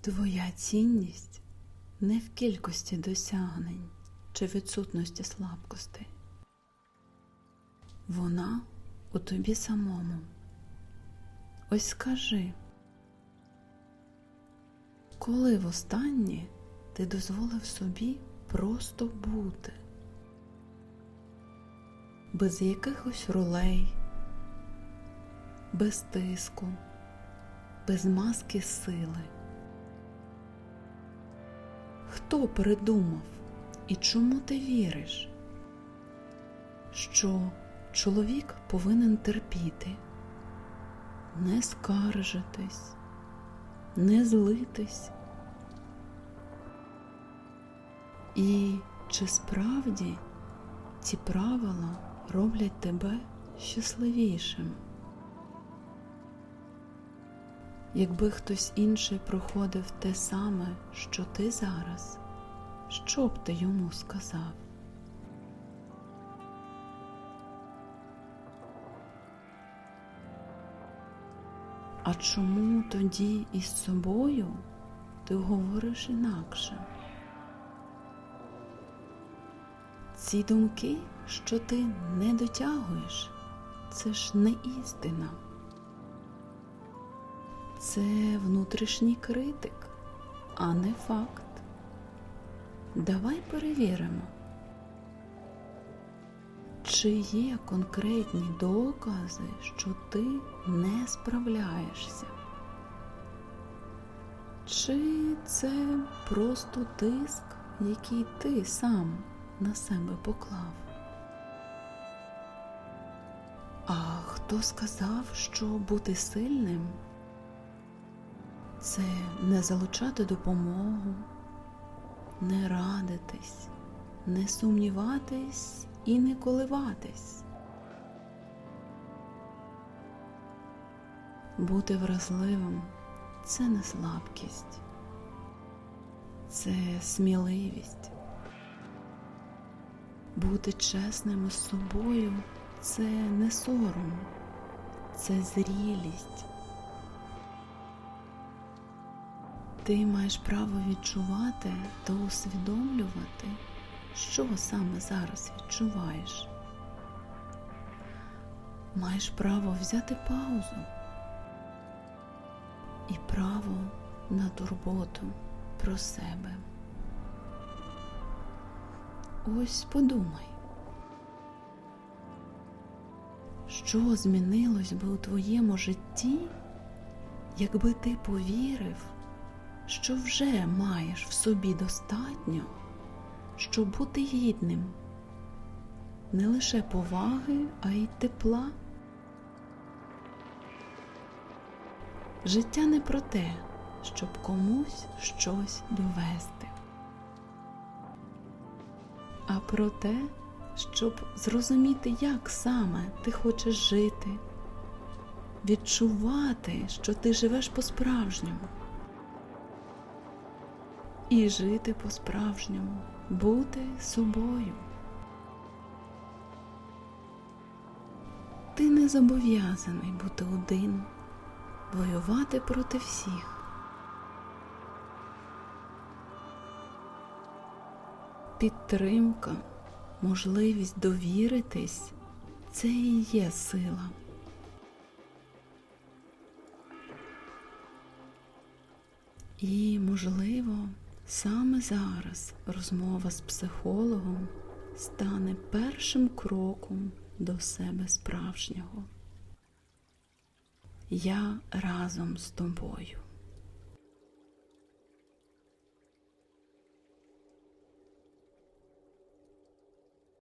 Твоя цінність не в кількості досягнень чи відсутності слабкостей. Вона у тобі самому. Ось скажи, коли востаннє ти дозволив собі просто бути, без якихось ролей, без тиску, без маски сили. Хто придумав і чому ти віриш, що чоловік повинен терпіти, не скаржитись, не злитись? І чи справді ці правила роблять тебе щасливішим? Якби хтось інший проходив те саме, що ти зараз, що б ти йому сказав? А чому тоді із собою ти говориш інакше? Ці думки, що ти не дотягуєш, це ж не істина. Це внутрішній критик, а не факт. Давай перевіримо, чи є конкретні докази, що ти не справляєшся? Чи це просто тиск, який ти сам на себе поклав? А хто сказав, що бути сильним? Це не залучати допомогу, не радитись, не сумніватись і не коливатись. Бути вразливим це не слабкість, це сміливість. Бути чесним із собою це не сором, це зрілість. Ти маєш право відчувати та усвідомлювати, що саме зараз відчуваєш. Маєш право взяти паузу і право на турботу про себе. Ось подумай, що змінилось би у твоєму житті, якби ти повірив що вже маєш в собі достатньо, щоб бути гідним не лише поваги, а й тепла. Життя не про те, щоб комусь щось довести, а про те, щоб зрозуміти, як саме ти хочеш жити, відчувати, що ти живеш по-справжньому і жити по-справжньому, бути собою. Ти не зобов'язаний бути один, воювати проти всіх. Підтримка, можливість довіритись це і є сила. І, можливо, Саме зараз розмова з психологом стане першим кроком до себе справжнього. Я разом з тобою.